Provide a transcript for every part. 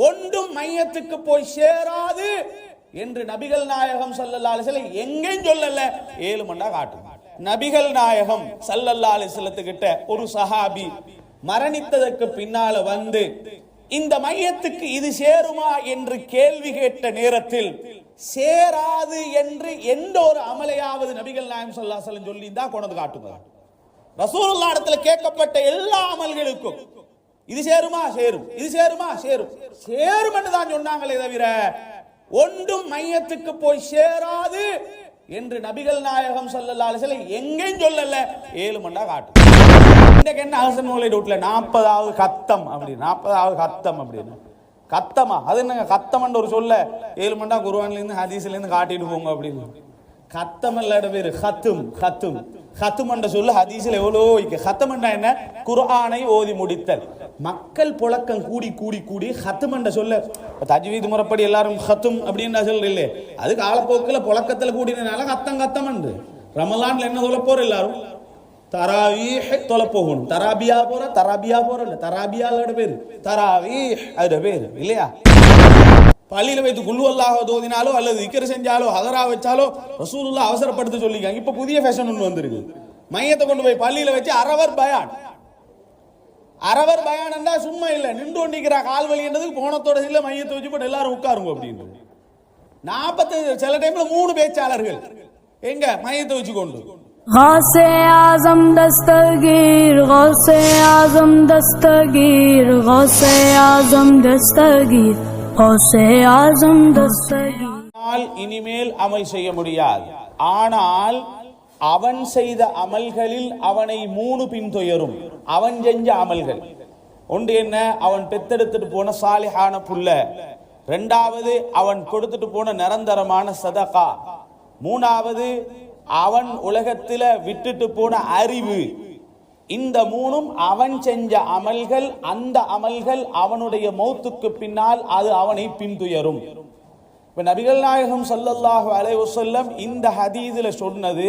ஒன்றும் மையத்துக்கு போய் சேராது என்று நபிகள் நாயகம் ஸல்லல்லாஹு அலைஹி எங்கேயும் சொல்லல. ஏழு மண்டா காட்டும் நபிகள் நாயகம் சல்லல்லா அலைஹி ஒரு சஹாபி மரணித்ததற்கு பின்னால வந்து இந்த மையத்துக்கு இது சேருமா என்று கேள்வி கேட்ட நேரத்தில் சேராது என்று எந்த ஒரு அமலையாவது நபிகள் நாயகம் சொல்லா சொல்லி தான் கொண்டு வந்து காட்டுங்க ரசூலுல்லா இடத்துல கேட்கப்பட்ட எல்லா அமல்களுக்கும் இது சேருமா? சேரும். இது சேருமா? சேரும். சேரும் என்று தான் சொன்னாங்களே தவிர ஒன்றும் மையத்துக்கு போய் சேராது என்று நபிகள் நாயகம் சொல்லல அலைஹி எங்கேயும் சொல்லல. ஏழு மண்டா காட்டு. இன்றைக்கு என்ன அரசன் மூலை ரூட்ல நாற்பதாவது கத்தம் அப்படி நாற்பதாவது கத்தம் அப்படின்னு. கத்தமா? அது என்னங்க? கத்தம்ன்ற ஒரு சொல்ல ஏழு மண்டா குருவான்லேருந்து இருந்து ஹதீஸ்ல இருந்து காட்டிட்டு போங்க அப்படின்னு. கத்தம் இல்லாத பேர் ஹத்தும் ஹத்தும் ஹத்தும் சொல்லு சொல்ல ஹதீஸ்ல எவ்வளோ இருக்கு? ஹத்தம் என்ன? குர்ஆனை ஓதி முடித்தல். மக்கள் புழக்கம் கூடி கூடி கூடி ஹத்தும் என்ற சொல்ல. தஜ்வீது முறைப்படி எல்லாரும் ஹத்தும் அப்படின்னு சொல்ல இல்லையே அது காலப்போக்கில் புழக்கத்தில் கூடினதுனால கத்தம் கத்தம் என்று. ரமலான்ல என்ன சொல்ல போற எல்லாரும்? தராவீஹ் தொலை போகணும். தராபியா போற தராபியா போற இல்ல தராபியாவோட பேரு. தராவீஹ் அதோட பேரு இல்லையா? பள்ளியில வைத்து குல்லு அல்லாஹ் தோதினாலோ அல்லது இக்கர் செஞ்சாலோ ஹதரா வச்சாலோ ரசூலுல்லா அவசரப்படுத்த சொல்லிக்காங்க இப்போ புதிய ஃபேஷன் ஒன்று வந்திருக்கு. மையத்தை கொண்டு போய் பள்ளியில வச்சு அரவர் பயான். அரவர் பயானண்டா சும்மா இல்ல நின்று கொண்டிருக்கிற கால் வலின்றதுக்கு போனத்தோட இல்ல மையத்தை வச்சு போட்டு எல்லாரும் உட்காருங்க அப்படின்னு நாற்பத்தஞ்சு சில டைம்ல மூணு பேச்சாளர்கள் எங்க மையத்தை வச்சு கொண்டு غوث اعظم دستگیر غوث اعظم دستگیر غوث اعظم دستگیر غوث اعظم دستگیر ஆனால் இனிமேல் அமல் செய்ய முடியாது ஆனால் அவன் செய்த அமல்களில் அவனை மூணு பின்துயரும் அவன் செஞ்ச அமல்கள். ஒன்று என்ன? அவன் பெத்தெடுத்துட்டு போன சாலிஹான புல்ல. ரெண்டாவது அவன் கொடுத்துட்டு போன நிரந்தரமான சதகா. மூணாவது அவன் உலகத்துல விட்டுட்டு போன அறிவு. இந்த மூணும் அவன் செஞ்ச அமல்கள் அந்த அமல்கள் அவனுடைய மௌத்துக்கு பின்னால் அது அவனை பின்துயரும். இப்ப நபிகள் நாயகம் சல்லல்லாஹு அலைவசல்லம் இந்த ஹதீஸில் சொன்னது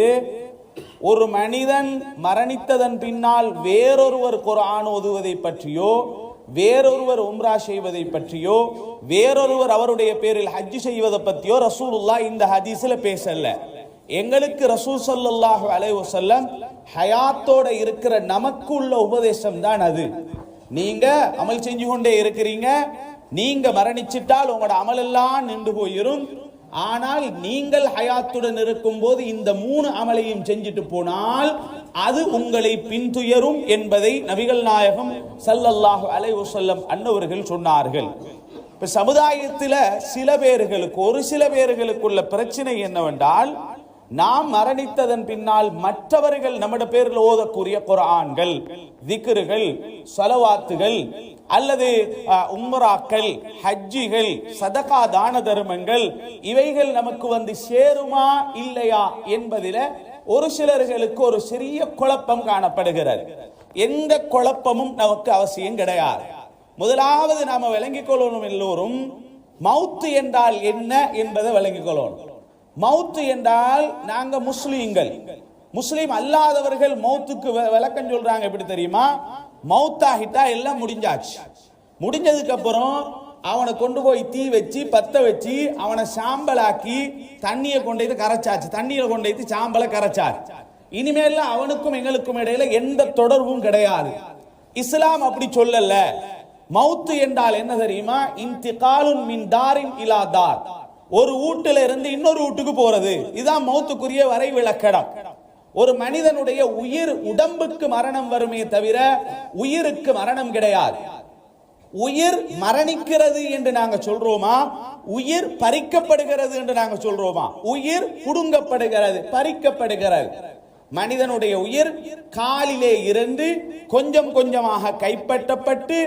ஒரு மனிதன் மரணித்ததன் பின்னால் வேறொருவர் குரான் ஓதுவதை பற்றியோ வேறொருவர் உம்ரா செய்வதை பற்றியோ வேறொருவர் அவருடைய பேரில் ஹஜ் செய்வதை பற்றியோ ரசூலுல்லாஹ் இந்த ஹதீஸில் பேசல. எங்களுக்கு ரசூல் சல்லாஹு அலைவசல்லம் ஹயாத்தோட இருக்கிற நமக்கு உள்ள உபதேசம் தான் அது. நீங்க அமல் செஞ்சு கொண்டே இருக்கிறீங்க நீங்க மரணிச்சிட்டால் உங்களோட அமலெல்லாம் நின்று போயிரும். ஆனால் நீங்கள் ஹயாத்துடன் இருக்கும் போது இந்த மூணு அமலையும் செஞ்சுட்டு போனால் அது உங்களை பின்துயரும் என்பதை நபிகள் நாயகம் சல்லல்லாஹு அலை வஸல்லம் அன்னவர்கள் சொன்னார்கள். இப்ப சமுதாயத்தில் சில பேர்களுக்கு ஒரு சில பேர்களுக்குள்ள பிரச்சனை என்னவென்றால் நாம் மரணித்ததன் பின்னால் மற்றவர்கள் நம்மட பேரில் ஓதக்கூடிய குரான்கள் திக்ருகள் சலவாத்துகள் அல்லது உம்ராக்கள் ஹஜ்ஜிகள் சதகா தான தர்மங்கள் இவைகள் நமக்கு வந்து சேருமா இல்லையா என்பதில ஒரு சிலர்களுக்கு ஒரு சிறிய குழப்பம் காணப்படுகிறது. எந்த குழப்பமும் நமக்கு அவசியம் கிடையாது. முதலாவது நாம விளங்கிக் கொள்ளணும் எல்லோரும் மவுத்து என்றால் என்ன என்பதை விளங்கிக் கொள்ளணும். மவுத்து என்றால் நாங்க முஸ்லீம்கள். முஸ்லீம் அல்லாதவர்கள் மௌத்துக்கு விளக்கம் சொல்றாங்க எப்படி தெரியுமா? மவுத்தாகிட்டா எல்லாம் முடிஞ்சாச்சு. முடிஞ்சதுக்கு அப்புறம் அவனை கொண்டு போய் தீ வச்சு பத்த வச்சு அவனை சாம்பலாக்கி தண்ணியை கொண்டு வந்து கரைச்சாச்சு. தண்ணியை கொண்டு வந்து சாம்பலை கரைச்சார். இனிமேல அவனுக்கும் எங்களுக்கும் இடையில எந்த தொடர்பும் கிடையாது. இஸ்லாம் அப்படி சொல்லல. மௌத்து என்றால் என்ன தெரியுமா? இன்திகாலுன் மின் தாரின் இலா தார். ஒரு வீட்டுல இருந்து இன்னொரு வீட்டுக்கு போறது. இதுதான் மௌத்துக்குரிய வரை விளக்கடம் ஒரு மனிதனுடைய உயிர் உடம்புக்கு மரணம் வருமே தவிர உயிருக்கு மரணம் கிடையாது. உயிர் மரணிக்கிறது என்று நாங்க சொல்றோமா? உயிர் பறிக்கப்படுகிறது என்று நாங்க சொல்றோமா? உயிர் புடுங்கப்படுகிறது பறிக்கப்படுகிறது. மனிதனுடைய உயிர் காலிலே இருந்து கொஞ்சம் கொஞ்சமாக கைப்பற்றப்பட்டு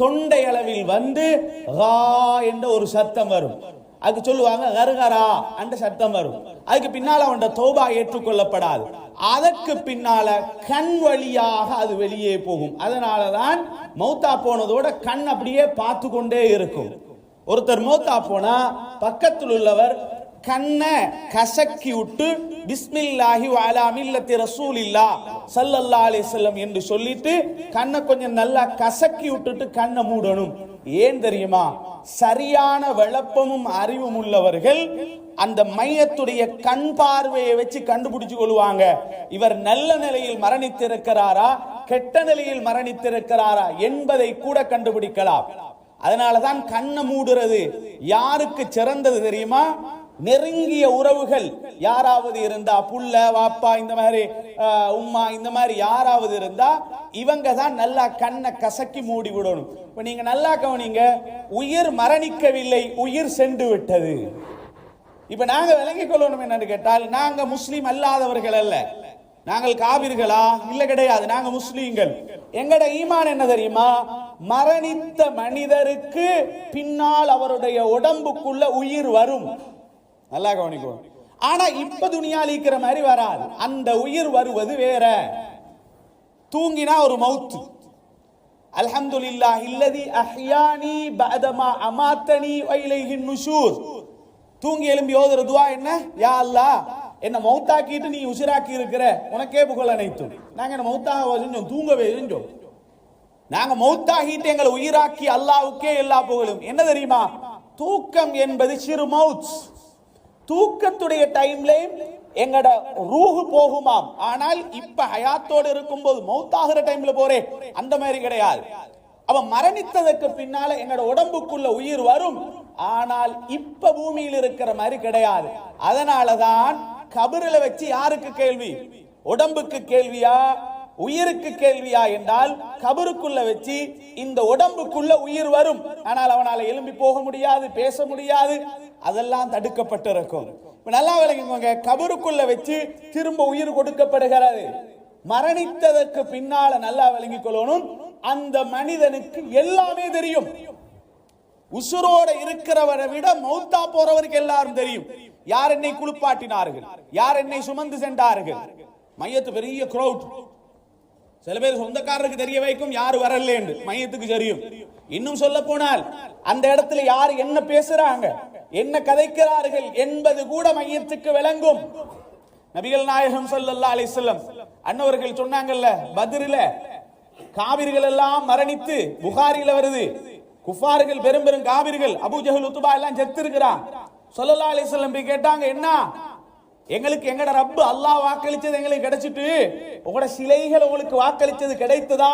தொண்டை அளவில் வந்து என்ற ஒரு சத்தம் வரும். அதுக்கு சொல்லுவாங்க கருகரா என்ற சத்தம் வரும். அதுக்கு பின்னால அவன் தௌபா ஏற்றுக்கொள்ளப்படாது. அதற்கு பின்னால கண் வழியாக அது வெளியே போகும். அதனாலதான் மௌத்தா போனதோட கண் அப்படியே பார்த்து கொண்டே இருக்கும். ஒருத்தர் மௌத்தா போனா பக்கத்தில் உள்ளவர் கண்ணை கசக்கி விட்டு பிஸ்மில்லாஹி வாலா மில்லத்தி ரசூலில்லா சல்லல்லா அலி செல்லம் என்று சொல்லிட்டு கண்ணை கொஞ்சம் நல்லா கசக்கி விட்டுட்டு கண்ணை மூடணும். ஏன் தெரியுமா? சரியான விளப்பமும் அறிவும் உள்ளவர்கள் அந்த மையத்துடைய கண் பார்வையை வச்சு கண்டுபிடிச்சு கொள்வாங்க. இவர் நல்ல நிலையில் மரணித்திருக்கிறாரா? கெட்ட நிலையில் மரணித்திருக்கிறாரா என்பதை கூட கண்டுபிடிக்கலாம். அதனாலதான் கண்ணை மூடுறது. யாருக்கு சிறந்தது தெரியுமா? நெருங்கிய உறவுகள். யாராவது இருந்தா புள்ள வாப்பா இந்த மாதிரி உம்மா இந்த மாதிரி யாராவது இருந்தா இவங்க தான் நல்லா கண்ணை கசக்கி மூடி விடணும். இப்ப நீங்க நல்லா கவனிங்க உயிர் மரணிக்கவில்லை உயிர் சென்று விட்டது. இப்ப நாங்க விளங்கிக் கொள்ளணும் என்னன்னு கேட்டால் நாங்க முஸ்லீம் அல்லாதவர்கள் அல்ல. நாங்கள் காவிர்களா? இல்ல கிடையாது நாங்க முஸ்லீம்கள். எங்கட ஈமான் என்ன தெரியுமா? மரணித்த மனிதருக்கு பின்னால் அவருடைய உடம்புக்குள்ள உயிர் வரும். நல்லா கவனிக்கும் ஆனா இப்ப துணியால் ஈக்கிற மாதிரி வராது. அந்த உயிர் வருவது வேற. தூங்கினா ஒரு மவுத்து. அல்ஹம்துலில்லாஹ் இல்லதி அஹ்யானி பஅதமா அமாத்தனி வைலைஹி நுஷூர். தூங்கி எழும்பி ஓதுற துவா என்ன? யா அல்லாஹ் என்ன மௌத்தாக்கிட்டு நீ உசிராக்கி இருக்கிற. உனக்கே புகழ் அனைத்தும். நாங்க என்ன மௌத்தாக செஞ்சோம்? தூங்கவே செஞ்சோம். நாங்க மௌத்தாகிட்டு எங்களை உயிராக்கி அல்லாவுக்கே எல்லா புகழும். என்ன தெரியுமா? தூக்கம் என்பது சிறு மவுத். தூக்கத்துடைய டைம்ல எங்கட ரூஹு போகுமாம். ஆனால் இப்ப ஹயாத்தோடு இருக்கும்போது மௌத்தாகிற டைம்ல போறே. அந்த மாதிரி கிடையாது. அவன் மரணித்ததற்கு பின்னால என்னோட உடம்புக்குள்ள உயிர் வரும். ஆனால் இப்ப பூமியில் இருக்கிற மாதிரி கிடையாது. அதனாலதான் கபருல வச்சு யாருக்கு கேள்வி? உடம்புக்கு கேள்வியா? உயிருக்கு கேள்வியா என்றால் கபருக்குள்ள வச்சு இந்த உடம்புக்குள்ள உயிர் வரும். ஆனால் அவனால எழும்பி போக முடியாது பேச முடியாது. அதெல்லாம் தடுக்கப்பட்டிருக்கும். இப்ப நல்லா விளங்கிக்கோங்க கபருக்குள்ள வச்சு திரும்ப உயிர் கொடுக்கப்படுகிறது. மரணித்ததற்கு பின்னால நல்லா விளங்கிக் கொள்ளணும். அந்த மனிதனுக்கு எல்லாமே தெரியும். உசுரோட இருக்கிறவரை விட மௌத்தா போறவருக்கு எல்லாரும் தெரியும். யார் என்னை குளிப்பாட்டினார்கள்? யார் என்னை சுமந்து சென்றார்கள்? மையத்து பெரிய க்ரௌட் சில பேர் சொந்தக்காரருக்கு தெரிய வைக்கும் யார் வரல என்று மையத்துக்கு தெரியும். இன்னும் சொல்ல போனால் அந்த இடத்துல யார் என்ன பேசுறாங்க? என்ன கதைக்கிறார்கள் என்பது கூட மையத்துக்கு விளங்கும். நபிகள் நாயகம் சொல்லல்லா அலைஹி செல்லம் அன்னவர்கள் சொன்னாங்கல்ல பதிரில காவிர்கள் எல்லாம் மரணித்து புகாரில வருது. குஃபார்கள் பெரும் பெரும் காவிர்கள் அபூ உத்துபா எல்லாம் செத்து இருக்கிறான் சொல்லல்லா அலைஹி செல்லம் போய் கேட்டாங்க என்ன? எங்களுக்கு எங்கட ரப்பு அல்லாஹ் வாக்களிச்சது எங்களுக்கு கிடைச்சிட்டு உங்களோட சிலைகள் உங்களுக்கு வாக்களிச்சது கிடைத்ததா?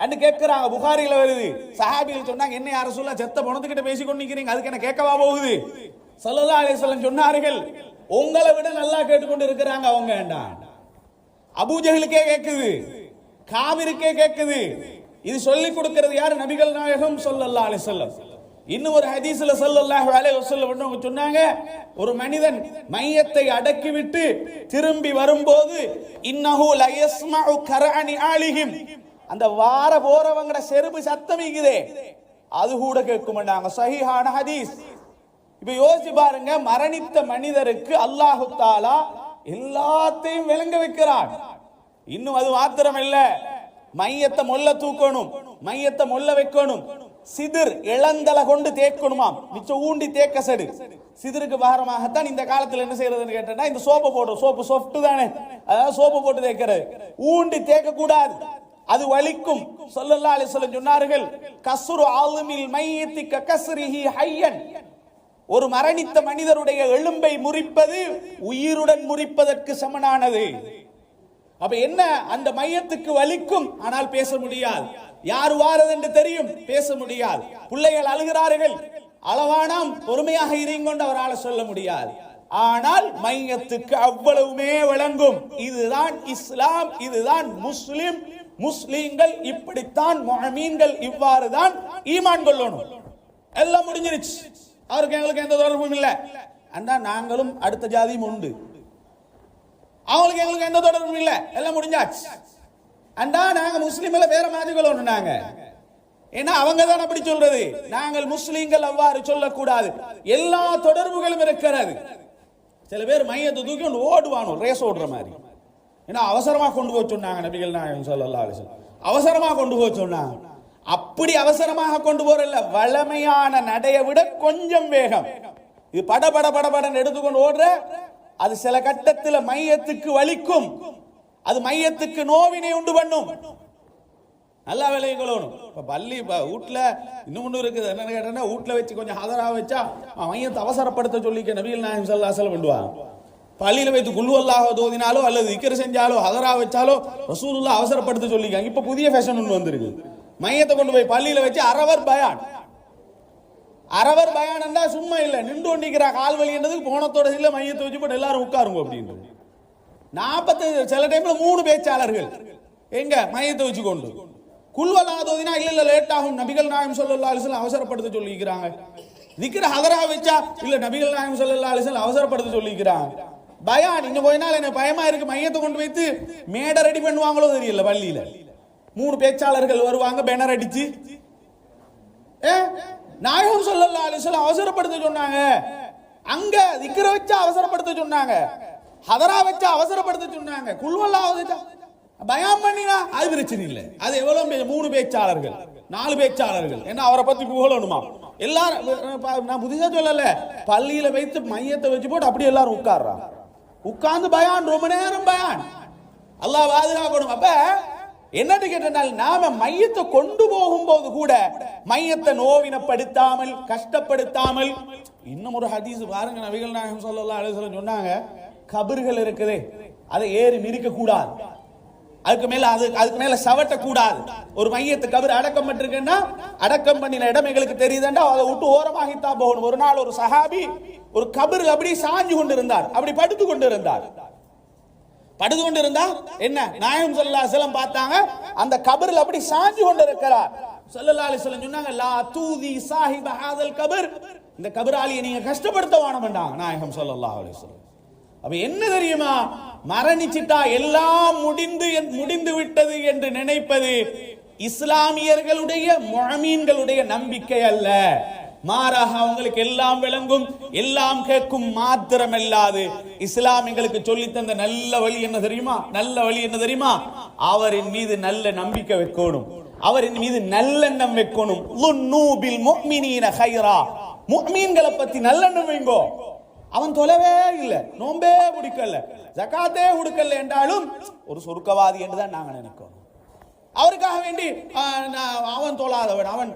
அன்னு கேட்கிறாங்க புகாரில வருது. சஹாபிகள் சொன்னாங்க என்ன யார சொல்ல செத்த பணத்துக்கிட்ட பேசி கொண்டு அதுக்கு என்ன கேட்கவா போகுது? சல்லதா அலைஹி வஸல்லம் சொன்னார்கள் உங்களை விட நல்லா கேட்டுக்கொண்டு இருக்கிறாங்க அவங்க. வேண்டாம் அபூஜஹலுக்கே கேக்குது காவிருக்கே கேக்குது இது சொல்லி கொடுக்கிறது யார்? நபிகள் நாயகம் சொல்லல்லா அலி சொல்லம் இன்னும் ஒரு ஹதீஸ்ல ஸல்லல்லாஹு அலைஹி வஸல்லம் அவங்க சொன்னாங்க ஒரு மனிதன் மையத்தை அடக்கிவிட்டு திரும்பி வரும்போது இன்னஹு லயஸ்மஉ கரானி ஆலிஹிம் அந்த வார போறவங்கட செருப்பு சத்தம் இருக்குதே அது கூட கேட்குமாண்டாங்க சஹிஹான ஹதீஸ். இப்ப யோசிச்சு பாருங்க மரணித்த மனிதருக்கு அல்லாஹு தாலா எல்லாத்தையும் விளங்க வைக்கிறான். இன்னும் அது மாத்திரம் இல்ல. மையத்தை மொல்ல தூக்கணும். மையத்தை மொல்ல வைக்கணும். சிதிர் இளந்தலை கொண்டு தேய்க்கணுமாம் மிச்சம் ஊண்டி தேக்க சடு சிதிருக்கு பாரமாகத்தான் இந்த காலத்துல என்ன செய்யறதுன்னு கேட்டேன்னா இந்த சோப்பு போடுறோம் சோப்பு சொஃப்ட் தானே. அதாவது சோப்பு போட்டு தேய்க்கிறது. ஊண்டி தேய்க்க கூடாது அது வலிக்கும். சொல்லல்லா அலிஸ்வலம் சொன்னார்கள் கசுரு ஆளுமில் மையத்தி கசுரிஹி ஹையன். ஒரு மரணித்த மனிதருடைய எலும்பை முறிப்பது உயிருடன் முறிப்பதற்கு சமனானது. அப்ப என்ன? அந்த மையத்துக்கு வலிக்கும். ஆனால் பேச முடியாது. யார் வாரது என்று தெரியும். பேச முடியாது. பிள்ளைகள் அழுகிறார்கள். அளவானாம். பொறுமையாக இருங்கொண்டு அவரால் சொல்ல முடியாது. ஆனால் மையத்துக்கு அவ்வளவுமே விளங்கும். இதுதான் இஸ்லாம். இதுதான் முஸ்லிம். முஸ்லீம்கள் இப்படித்தான் முஹமீன்கள் இவ்வாறு தான் ஈமான் கொள்ளணும். எல்லாம் முடிஞ்சிருச்சு. அவருக்கு எங்களுக்கு எந்த தொடர்பும் இல்லை. அண்டா நாங்களும் அடுத்த ஜாதியும் உண்டு. அவங்களுக்கு எங்களுக்கு எந்த தொடர்பும் இல்லை. எல்லாம் முடிஞ்சாச்சு. அண்டா நாங்க முஸ்லீம்ல வேற மாதிரி கொள்ளணும் நாங்க. ஏன்னா அவங்க தான் அப்படி சொல்றது. நாங்கள் முஸ்லீம்கள் அவ்வாறு சொல்லக்கூடாது. எல்லா தொடர்புகளும் இருக்கிறது. சில பேர் மையத்தை தூக்கி ஓடுவானோ ரேஸ் ஓடுற மாதிரி. ஏன்னா அவசரமா கொண்டு போய் சொன்னாங்க நபிகள் நாயகம் சொல்லல்லா அலைஹி அவசரமாக அவசரமா கொண்டு போய் சொன்னாங்க. அப்படி அவசரமாக கொண்டு போறல வளமையான நடையை விட கொஞ்சம் வேகம். இது பட பட பட படன்னு எடுத்துக்கொண்டு ஓடுற அது சில கட்டத்தில் மையத்துக்கு வலிக்கும். அது மையத்துக்கு நோவினை உண்டு பண்ணும். நல்லா விலையை கொள்ளணும். இப்போ பள்ளி இப்போ வீட்டில் இன்னும் ஒன்று இருக்குது. என்னன்னு கேட்டேன்னா வீட்டில் வச்சு கொஞ்சம் ஹதரா வச்சா மையத்தை அவசரப்படுத்த சொல்லிக்க நபிகள் நாயம் சல்லாசலம் பண்ணுவான் பள்ளியில் வைத்து குல்வல்லாக தோதினாலோ அல்லது இக்கர் செஞ்சாலோ ஹதரா வச்சாலோ ரசூலுல்லா அவசரப்படுத்த சொல்லிக்காங்க இப்போ புதிய ஃபேஷன் ஒன்று வந்திருக்கு. மையத்தை கொண்டு போய் பள்ளியில் வச்சு அரவர் பயான். அரவர் பயானண்டா சும்மா இல்லை. நின்று கொண்டிருக்கிறா கால் வலின்றதுக்கு போனத்தோட இல்லை மையத்தை வச்சு போட்டு எல்லாரும் உட்காருங்க அப்படின்றது. நாற்பத்தஞ்சு சில டைம்ல மூணு பேச்சாளர்கள் எங்க மையத்தை வச்சு கொண்டு. குல்வலாதோதினா இல்ல இல்ல லேட் ஆகும். நபிகள் நாயம் சொல்லல்லா அலிசல் அவசரப்படுத்த சொல்லிக்கிறாங்க நிக்கிற ஹதரா வச்சா இல்ல நபிகள் நாயம் சொல்லல்லா அலிசல் அவசரப்படுத்த சொல்லிக்கிறாங்க பயான் இன்னும் கொஞ்ச நாள் எனக்கு பயமா இருக்கு மையத்தை கொண்டு வைத்து மேடை ரெடி பண்ணுவாங்களோ தெரியல பள்ளியில. மூணு பேச்சாளர்கள் வருவாங்க பேனர் அடிச்சு. ஏ நாயகம் சொல்லல அலிஸ்லாம் அவசரப்படுத்த சொன்னாங்க. அங்க திக்கிற வச்சு அவசரப்படுத்த சொன்னாங்க. ஹதரா வச்சு அவசரப்படுத்த சொன்னாங்க. குல்வல்லா வச்சா பயம் பண்ணினா அது பிரச்சனை இல்லை. அது எவ்வளவு மூணு பேச்சாளர்கள் நாலு பேச்சாளர்கள். என்ன அவரை பத்தி புகழணுமா? எல்லாரும் நான் புதுசா சொல்லல. பள்ளியில வைத்து மையத்தை வச்சு போட்டு அப்படியே எல்லாரும் உட்கார்றான் உட்கார்ந்து பயான் ரொம்ப நேரம் பயான். அல்லாஹ் பாதுகாக்கணும். அப்ப என்னன்னு கேட்டால் நாம மையத்தை கொண்டு போகும்போது கூட மையத்தை நோவினப்படுத்தாமல் கஷ்டப்படுத்தாமல் இன்னும் ஒரு ஹதீஸ் பாருங்க நபிகள் நாயகம் சொல்லலாம் அலைஹி சொன்னாங்க கபர்கள் இருக்குதே அதை ஏறி மிதிக்க கூடாது அதுக்கு மேல அது அதுக்கு மேல சவட்ட கூடாது ஒரு மையத்து கபர் அடக்கம் பண்ணிருக்குன்னா அடக்கம் பண்ணின இடம் எங்களுக்கு தெரியுதுண்டா அதை விட்டு ஓரமாகித்தான் போகணும். ஒரு நாள் ஒரு சஹாபி ஒரு கபரில் அப்படி சாஞ்சு கொண்டு இருந்தார் அப்படி படுத்து கொண்டு இருந்தார் படுத்து கொண்டு இருந்தா என்ன நாயம் சொல்லா செல்லம் பார்த்தாங்க. அந்த கபரில் அப்படி சாஞ்சு கொண்டு இருக்கிறார் சொல்லல்லா அலிஸ்லம் சொன்னாங்க லா தூதி சாஹிப் ஹாதல் கபர். இந்த கபராலியை நீங்க கஷ்டப்படுத்த வானம்ண்டாங்க நாயகம் ஸல்லல்லாஹு அலைஹி வஸல்லம். அப்ப என்ன தெரியுமா? மரணிச்சிட்டா எல்லாம் முடிந்து முடிந்து விட்டது என்று நினைப்பது இஸ்லாமியர்களுடைய முழமீன்களுடைய நம்பிக்கை அல்ல. மாறாக அவங்களுக்கு எல்லாம் விளங்கும் எல்லாம் கேட்கும் மாத்திரம் அல்லாது இஸ்லாம் எங்களுக்கு சொல்லி தந்த நல்ல வழி என்ன தெரியுமா? நல்ல வழி என்ன தெரியுமா? அவரின் மீது நல்ல நம்பிக்கை வைக்கணும். அவரின் மீது நல்லெண்ணம் வைக்கணும். நூபில் முக்மினீன ஹைரா முக்மீன்களை பத்தி நல்லெண்ணம் வைங்கோ. அவன் தொலைவே இல்லை. நோம்பே பிடிக்கல ஜகாத்தே கொடுக்கல என்றாலும் ஒரு சுருக்கவாதி என்று தான் நாங்க நினைக்கிறோம். அவருக்காக வேண்டி அவன் தோலாதவன் அவன்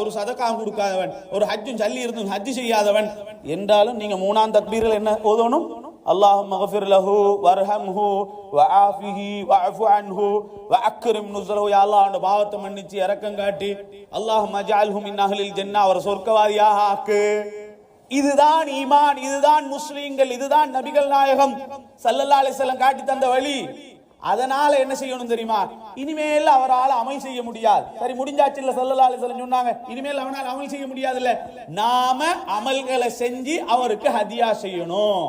ஒரு சதக்காக கொடுக்காதவன் ஒரு ஹஜ்ஜும் சல்லி இருந்தும் ஹஜ்ஜு செய்யாதவன். என்றாலும் நீங்க மூணாம் தக்பீரில் என்ன ஓதணும்? அல்லாஹ் மகஃபிர் லஹு வர்ஹம்ஹு வஆஃபிஹி வஅஃபு அன்ஹு வஅக்ரிம் நுஸலஹு யா அல்லாஹ் அந்த பாவத்தை மன்னிச்சு இரக்கம் காட்டி அல்லாஹ் அஜ்அல்ஹு மின் அஹ்லில் ஜன்னah அவர் சொர்க்கவாதியாக ஆக்கு. இதுதான் ஈமான் இதுதான் முஸ்லீம்கள் இதுதான் நபிகள் நாயகம். சல்லல்லாஹு அலைஹி வஸல்லம் காட்டி தந்த வழி. அதனால என்ன செய்யணும் தெரியுமா? இனிமேல் அவரால் அமல் செய்ய முடியாது. சரி முடிஞ்சாச்சு இல்ல ஸல்லல்லாஹு அலைஹி சொன்னாங்க. இனிமேல் அவனால் அமல் செய்ய முடியாது இல்ல நாம அமல்களை செஞ்சு அவருக்கு ஹதியா செய்யணும்.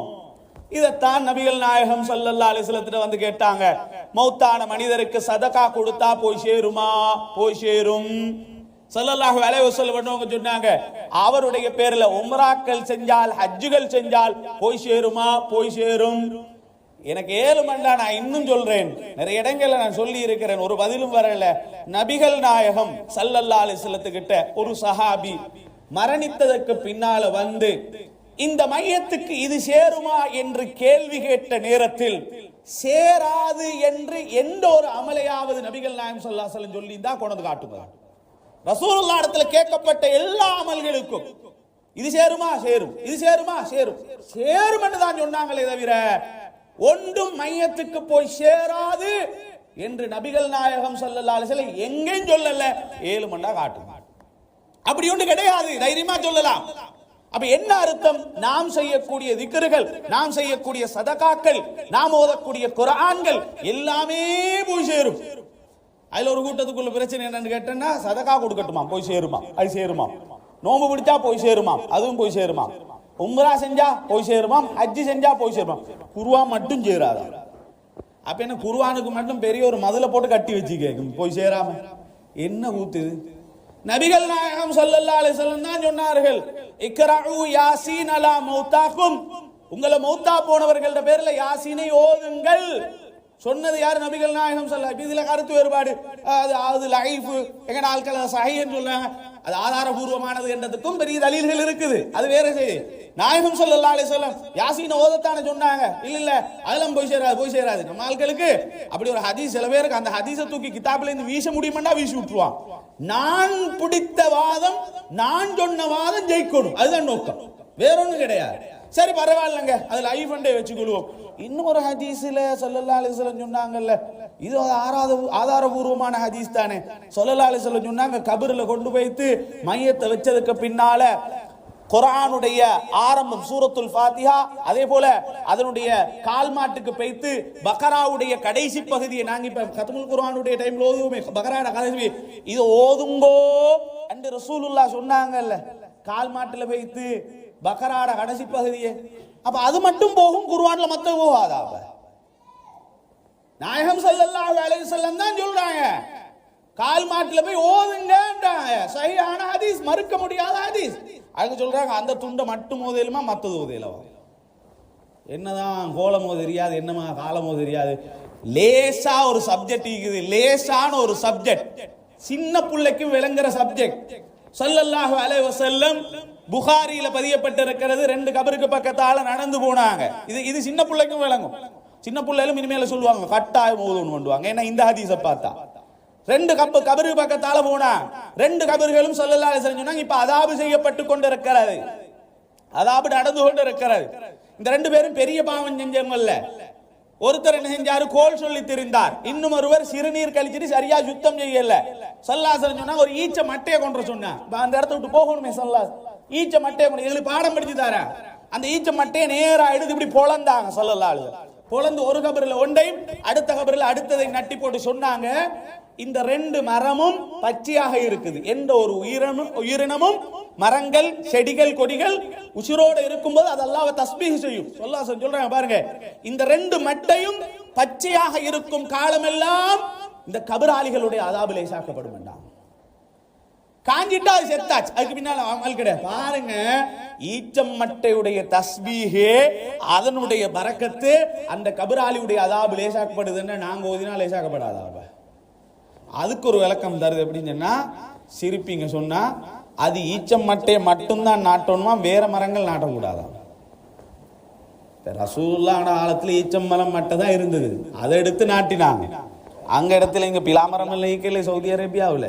இதைத்தான் நபிகள் நாயகம் ஸல்லல்லாஹு அலைஹி வந்து கேட்டாங்க. மௌத்தான மனிதருக்கு சதகா கொடுத்தா போய் சேருமா? போய் சேரும். ஸல்லல்லாஹு அலைஹி வஸல்லம் பண்ணவங்க சொன்னாங்க. அவருடைய பேர்ல உம்ராக்கள் செஞ்சால் ஹஜ்ஜுகள் செஞ்சால் போய் சேருமா? போய் சேரும். எனக்கு ஏழு மண்டா நான் இன்னும் சொல்றேன். நிறைய இடங்கள்ல நான் சொல்லி இருக்கிறேன் ஒரு பதிலும் வரல. நபிகள் நாயகம் சல்லல்லா அலைஹி ஒரு சஹாபி மரணித்ததற்கு பின்னால வந்து இந்த மையத்துக்கு இது சேருமா என்று கேள்வி கேட்ட நேரத்தில் சேராது என்று எந்த ஒரு அமலையாவது நபிகள் நாயம் சொல்லா அலைஹி சொல்லி தான் கொண்டு காட்டுவார் ரசூலுல்லா இடத்துல கேட்கப்பட்ட எல்லா அமல்களுக்கும் இது சேருமா? சேரும். இது சேருமா? சேரும். சேரும் என்று தான் சொன்னாங்களே தவிர ஒன்றும் மையத்துக்கு போய் சேராது என்று நபிகள் நாயகம் சொல்லல அலைஹி எங்கேயும் சொல்லல. ஏழு மண்டா காட்டும் அப்படி ஒன்று கிடையாது. தைரியமா சொல்லலாம். அப்ப என்ன அர்த்தம்? நாம் செய்யக்கூடிய திக்கர்கள் நாம் செய்யக்கூடிய சதகாக்கள் நாம் ஓதக்கூடிய குரான்கள் எல்லாமே போய் சேரும். அதுல ஒரு கூட்டத்துக்குள்ள பிரச்சனை என்னன்னு கேட்டேன்னா சதகா கொடுக்கட்டுமா போய் சேருமா அது சேருமா நோம்பு பிடிச்சா போய் சேருமா அதுவும் போய் சேருமா உம்ரா செஞ்சா போய் சேருவான் ஹஜ்ஜி செஞ்சா போய் சேருவான். குருவா மட்டும் சேராத? அப்ப என்ன குருவானுக்கு மட்டும் பெரிய ஒரு மதுளை போட்டு கட்டி வச்சுக்க போய் சேராம? என்ன கூத்துது நபிகள் நாயகம் சல்லல்லா அலைஹி தான் சொன்னார்கள் இக்கராவு யாசீன் அலா மௌத்தாக்கும். உங்களை மௌத்தா போனவர்கள பேர்ல யாசீனை ஓதுங்கள். சொன்னது யார்? நபிகள் நாயகம் சொல்ல இதுல கருத்து வேறுபாடு. அது அது லைஃப். எங்க நாட்கள் சஹின்னு சொல்றாங்க. அது ஆதாரபூர்வமானது என்றதுக்கும் பெரிய தலீல்கள் இருக்குது. அது வேற செய்தி. நாயகம் சொல்லல்லா அலே சொல்லம் யாசீனை ஓதத்தானே சொன்னாங்க. இல்ல இல்ல அதெல்லாம் போய் சேராது போய் சேராது. நம்ம ஆட்களுக்கு அப்படி ஒரு ஹதீஸ் சில பேருக்கு அந்த ஹதீஸை தூக்கி கிதாப்ல இருந்து வீச முடியுமாண்டா வீசி விட்டுருவான். நான் பிடித்த வாதம் நான் சொன்ன வாதம் ஜெயிக்கணும். அதுதான் நோக்கம். வேற ஒண்ணும் கிடையாது. சரி பரவாயில்லைங்க. அதுல ஐஃபண்டே வச்சுக்கொள்வோம். இன்னும் ஒரு ஹதீஸ்ல ஸல்லல்லாஹு அலைஹி சொன்னாங்கல்ல இது ஆராத ஆதாரபூர்வமான ஹதீஸ் தானே. சொல்லல்லா அலைஹி வஸல்லம் சொன்னாங்க கபர்ல கொண்டு போய்த்து மையத்தை வச்சதுக்கு பின்னால குரானுடைய ஆரம்பம் சூரத்துல் ஃபாத்திஹா அதே போல அதனுடைய கால் மாட்டுக்கு பெய்த்து பக்கராவுடைய கடைசி பகுதியை நாங்க இப்ப கத்முல் குரானுடைய டைம்ல ஓதுவோமே பக்கராட கடைசி இது ஓதுங்கோ என்று ரசூலுல்லா சொன்னாங்கல்ல. கால் மாட்டுல பெய்த்து பக்கராட கடைசி பகுதியே. அப்ப அது மட்டும் போகும் குர்வான்ல மத்த போகாதா அப்ப? நாயகம் ஸல்லல்லாஹு அலைஹி வஸல்லம் தான் சொல்றாங்க. கால் மாட்டுல போய் ஓதுங்கன்றாங்க. சரியான ஹதீஸ் மறுக்க முடியாத ஹதீஸ். அதுக்கு சொல்றாங்க அந்த துண்டை மட்டும் ஓதையிலுமா மற்றது ஓதையிலவா என்னதான் கோலமோ தெரியாது என்னமா காலமோ தெரியாது லேசா ஒரு சப்ஜெக்ட் இருக்குது லேசான ஒரு சப்ஜெக்ட் சின்ன பிள்ளைக்கும் விளங்குற சப்ஜெக்ட் ஸல்லல்லாஹு அலைஹி வஸல்லம் புகாரியில பதியப்பட்டிருக்கிறது ரெண்டு கபருக்கு பக்கத்தால நடந்து போனாங்க. இது இது சின்ன பிள்ளைக்கும் விளங்கும். சின்ன பிள்ளைகளும் இனிமேல சொல்லுவாங்க கட்டாயம் ஓதுன்னு பண்ணுவாங்க ஏன்னா இந்த ஹதீஸை பார்த்தா. ரெண்டு கப்பு கபரு பக்கத்தால போனா ரெண்டு கபர்களும் ஸல்லல்லாஹு சொன்னாங்க இப்ப அதாபு செய்யப்பட்டு கொண்டிருக்கிறது. அதாபு நடந்து கொண்டு இருக்கிறது இந்த ரெண்டு பேரும் பெரிய பாவம் செஞ்சவங்கல்ல. ஒருத்தர் என்ன செஞ்சாரு? கோல் சொல்லி திரிந்தார். இன்னும் ஒருவர் சிறுநீர் கழிச்சிட்டு சரியா சுத்தம் செய்யல. சொல்லாசன் சொன்னா ஒரு ஈச்ச மட்டையை கொண்டு சொன்னா அந்த இடத்த விட்டு போகணுமே சொல்லா ஈச்ச மட்டையை கொண்டு எங்களுக்கு பாடம் படிச்சு தர அந்த ஈச்ச மட்டையை நேரா எடுத்து இப்படி பொழந்தாங்க சொல்லலாளு பொழந்து ஒரு கபரில் ஒன்றையும் அடுத்த கபரில் அடுத்ததை நட்டி போட்டு சொன்னாங்க. இந்த ரெண்டு மரமும் பச்சையாக இருக்குது. எந்த ஒரு உயிரினம் உயிரினமும் மரங்கள் செடிகள் கொடிகள் உசிரோடு இருக்கும்போது அது அல்லாஹ் தஸ்பீஹ் செய்யும். சொல்லா சொல்றாங்க பாருங்க. இந்த ரெண்டு மட்டையும் பச்சையாக இருக்கும் காலமெல்லாம் இந்த கபராளிகளுடைய அதாபிலே சாக்கப்படும் வேண்டாம் காஞ்சிட்டா அது செத்தாச்சு. அதுக்கு பின்னால அமல் கிடையாது. பாருங்க. ஈச்சம் மட்டையுடைய தஸ்பீகே அதனுடைய பரக்கத்து அந்த கபிராலியுடைய அதாபு லேசாக்கப்படுதுன்னு நாங்க ஓதினா லேசாக்கப்படாத அதுக்கு ஒரு விளக்கம் தருது எப்படின்னு சொன்னா சிரிப்பிங்க சொன்னா அது ஈச்சம் மட்டையை மட்டும்தான் நாட்டணுமா? வேற மரங்கள் நாட்டக்கூடாதான் ரசூல்லான காலத்தில் ஈச்சம் மரம் மட்டை தான் இருந்தது. அதை எடுத்து நாட்டினாங்க. அங்க இடத்துல இங்க பிலாமரம் இல்லை ஈக்கல சவுதி அரேபியாவுல.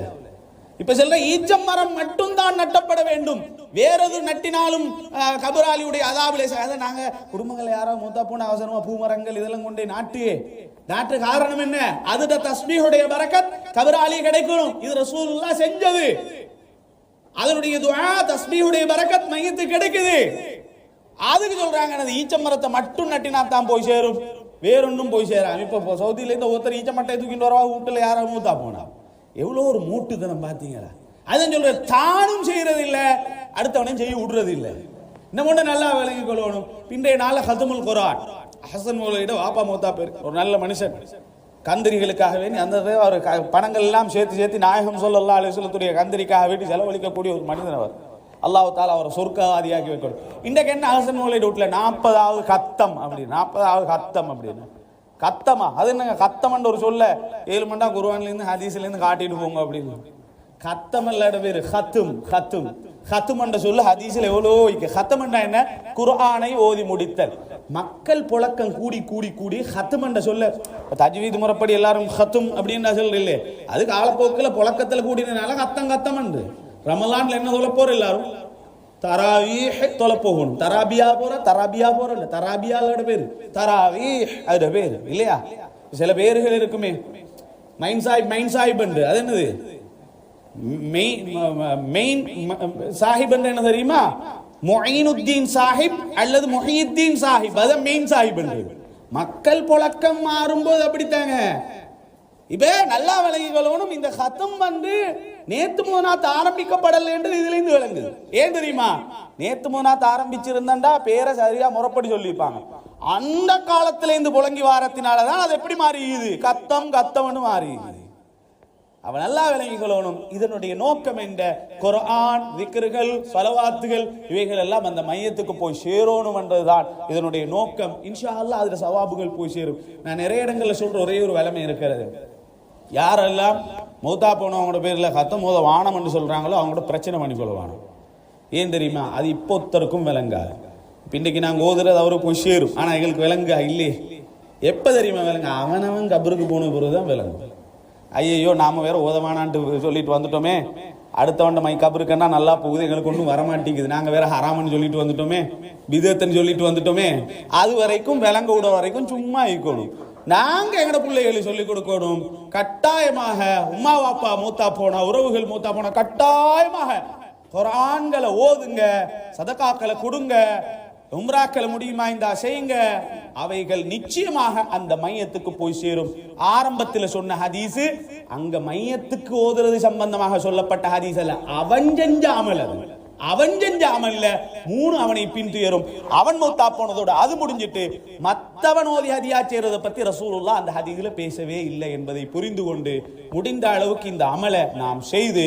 இப்ப சொல்ற ஈச்சம் மரம் மட்டும்தான் நட்டப்பட வேண்டும். வேற எது நட்டினாலும் கபராலியுடைய அதாபிலே அதை நாங்க குடும்பங்கள் யாராவது மூத்தா போன அவசரமா பூமரங்கள் இதெல்லாம் கொண்டு நாட்டு. நாட்டு காரணம் என்ன? அதுட தஸ்மியுடைய பரக்கத். கபராலி கிடைக்கணும். இது ரசூலுல்லாஹ் செஞ்சது. அதனுடைய துவா தஸ்மியுடைய பறக்கத் மையத்து கிடைக்குது. அதுக்கு சொல்றாங்க அந்த ஈச்ச மரத்தை மட்டும் நட்டினா தான் போய் சேரும். வேறொன்றும் போய் சேரா இப்ப இப்போ சவுதியில இருந்து ஒருத்தர் ஈச்சமட்டை தூக்கிட்டு வரவா வீட்டுல யாராவது மூத்தா போனா. எவ்வளோ ஒரு மூட்டுத்தனம் பார்த்தீங்களா? அதான் சொல்ற தானும் செய்யறது இல்லை அடுத்தவனையும் செய்ய விடுறது இல்லை இந்த மட்டும் நல்லா விளங்கி கொள்ளணும். பின்றைய நாள ஹசமுல் குரான். ஹசன் மூலையிட வாப்பா மூத்தா பேர். ஒரு நல்ல மனுஷன். கந்திரிகளுக்காக வேண்டி அந்த அவர் பணங்கள் எல்லாம் சேர்த்து சேர்த்து நாயகம் சொல்லல்லா அலிஸ்லத்துடைய கந்திரிக்காக வேண்டி செலவழிக்கக்கூடிய ஒரு மனிதன் அவர். அல்லாஹ் தாலா அவரை சொர்க்கவாதியாக்கி வைக்கணும். இன்றைக்கு என்ன ஹசன் மூலையிட வீட்டில் நாற்பதாவது கத்தம் அப்படின்னு நாற்பதாவது கத்தம் அப்படின்னு. கத்தமா? அது என்னங்க? கத்தமன்ற ஒரு சொல்ல ஏழு மண்டா குருவான்லேருந்து ஹதீஸ்லேருந்து காட்டிட்டு போங்க அப்படின்னு. கத்தம் இல்லாத பேர் ஹத்தும் ஹத்தும். ஹத்துமன்ற சொல்லு சொல்ல ஹதீஸ்ல எவ்வளோ இருக்கு? ஹத்தம் என்ன? குர்ஆனை ஓதி முடித்தல். மக்கள் புழக்கம் கூடி கூடி கூடி ஹத்துமன்ற சொல்ல தஜ்வீது முறப்படி முறைப்படி எல்லாரும் ஹத்தும் அப்படின்னு சொல்ற இல்லையே அது காலப்போக்கில் புழக்கத்தில் கூடினதுனால கத்தம் கத்தம் ரமலான்ல என்ன சொல்ல போற எல்லாரும்? தராவீஹ் தொலை போகணும் தராபியா போற தராபியா போற இல்ல தராபியாவோட பேர் தராவீஹ் அதோட பேர் இல்லையா சில பேர்கள் இருக்குமே மைன் சாஹிப் மைன் சாஹிப் அது என்னது மெயின் சாஹிப் என்ன தெரியுமா மொயினுத்தீன் சாஹிப் அல்லது மொஹியுத்தீன் சாஹிப் அதான் மெயின் சாஹிப் மக்கள் புழக்கம் மாறும்போது அப்படித்தாங்க இப்போ நல்லா விளங்கி இந்த சத்தம் வந்து நேத்து மூணாத்து ஆரம்பிக்கப்படல என்று இதுல இருந்து விளங்குது ஏன் தெரியுமா? நேத்து மூணாத்து ஆரம்பிச்சிருந்தா பேரை சரியா முறப்படி சொல்லியிருப்பாங்க. அந்த காலத்துல இருந்து புழங்கி வாரத்தினாலதான் அது எப்படி மாறியுது? கத்தம் கத்தம்னு மாறியுது. அவன் நல்லா விளங்கிக் இதனுடைய நோக்கம் என்ற குரான் திக்ருகள் பலவாத்துகள் இவைகள் எல்லாம் அந்த மையத்துக்கு போய் சேரணும் என்றதுதான் இதனுடைய நோக்கம். இன்ஷா அல்லா அதில் சவாபுகள் போய் சேரும். நான் நிறைய இடங்களில் சொல்ற ஒரே ஒரு வளமை இருக்கிறது. யாரெல்லாம் மூத்தா போனவங்களோட பேரில் கத்த மோத வானம் என்று அவங்களோட பிரச்சனை பண்ணிக்கொள்ள வானம் ஏன் தெரியுமா? அது இப்போ ஒருத்தருக்கும் விளங்காது இன்றைக்கு நாங்கள் ஓதுறது அவருக்கு போய் சேரும் ஆனால் எங்களுக்கு விளங்கா இல்லையே எப்போ தெரியுமா விளங்க அவனவன் கபருக்கு போன பிறகு தான் விளங்கும் ஐயையோ நாம் வேற ஓதமானான்ட்டு சொல்லிட்டு வந்துட்டோமே. அடுத்தவன் மை கபருக்குன்னா நல்லா போகுது எங்களுக்கு ஒன்றும் வரமாட்டேங்குது. நாங்கள் வேற ஹராமன்னு சொல்லிட்டு வந்துட்டோமே. விதத்தன் சொல்லிட்டு வந்துட்டோமே. அது வரைக்கும் விளங்க விட வரைக்கும் சும்மா இருக்கணும். நாங்க எங்கட பிள்ளைகளுக்கு சொல்லிக் கொடுக்கணும். கட்டாயமாக உமா வாப்பா மூத்தா போனா உறவுகள் மூத்தா போனா கட்டாயமாக குரான்களை ஓதுங்க சதக்காக்களை கொடுங்க உம்ராக்களை முடியுமா இந்த செய்யுங்க அவைகள் நிச்சயமாக அந்த மையத்துக்கு போய் சேரும். ஆரம்பத்தில் சொன்ன ஹதீஸு அங்க மையத்துக்கு ஓதுறது சம்பந்தமாக சொல்லப்பட்ட ஹதீஸ் அல்ல அவன் செஞ்ச அமல் அது. அவன் செஞ்ச அமல்ல மூணு அவனை பின்துயரும். அவன் மௌத்தா போனதோட அது முடிஞ்சிட்டு மத்தவன் ஓதி ஹதியா செய்யறதை பத்தி ரசூலுல்லா அந்த ஹதியில பேசவே இல்லை என்பதை புரிந்து கொண்டு முடிந்த அளவுக்கு இந்த அமலை நாம் செய்து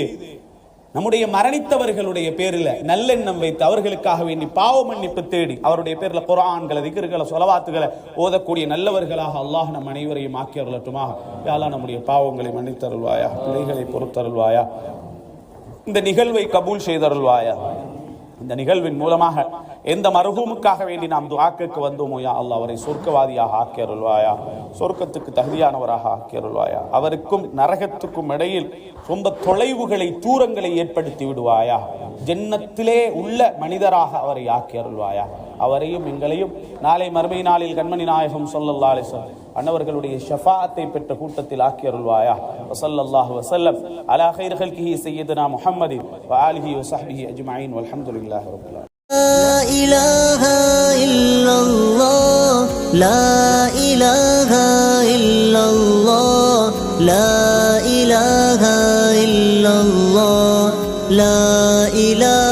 நம்முடைய மரணித்தவர்களுடைய பேரில் நல்லெண்ணம் வைத்து அவர்களுக்காக வேண்டி பாவ மன்னிப்பு தேடி அவருடைய பேரில் குரான்களை திகர்களை சொலவாத்துகளை ஓதக்கூடிய நல்லவர்களாக அல்லாஹ் நம் அனைவரையும் ஆக்கி அருளட்டுமாக நம்முடைய பாவங்களை மன்னித்தருள்வாயா பிள்ளைகளை பொறுத்தருள்வாயா இந்த நிகழ்வை கபூல் செய்தருள்வாயா? இந்த நிகழ்வின் மூலமாக எந்த மருகூமுக்காக வேண்டி நாம் துவாக்கு வந்தோமோ யா அல்ல அவரை சொர்க்கவாதியாக ஆக்கி அருள்வாயா சொர்க்கத்துக்கு தகுதியானவராக ஆக்கி அருள்வாயா அவருக்கும் நரகத்துக்கும் இடையில் ரொம்ப தொலைவுகளை தூரங்களை ஏற்படுத்தி விடுவாயா? ஜென்னத்திலே உள்ள மனிதராக அவரை ஆக்கி அருள்வாயா அவரையும் எங்களையும் நாளை மறுமை நாளில் கண்மணி நாயகம் சொல்லல்லா அலிஸ்வல் அன்னவர்களுடைய ஷஃபாத்தை பெற்ற கூட்டத்தில் ஆக்கி அருள்வாயா வசல்லல்லாஹு வசல்லம் அலா خير خلقه سيدنا محمد وآله وصحبه أجمعين والحمد لله رب العالمين لا إله إلا الله لا إله إلا الله لا إله إلا الله لا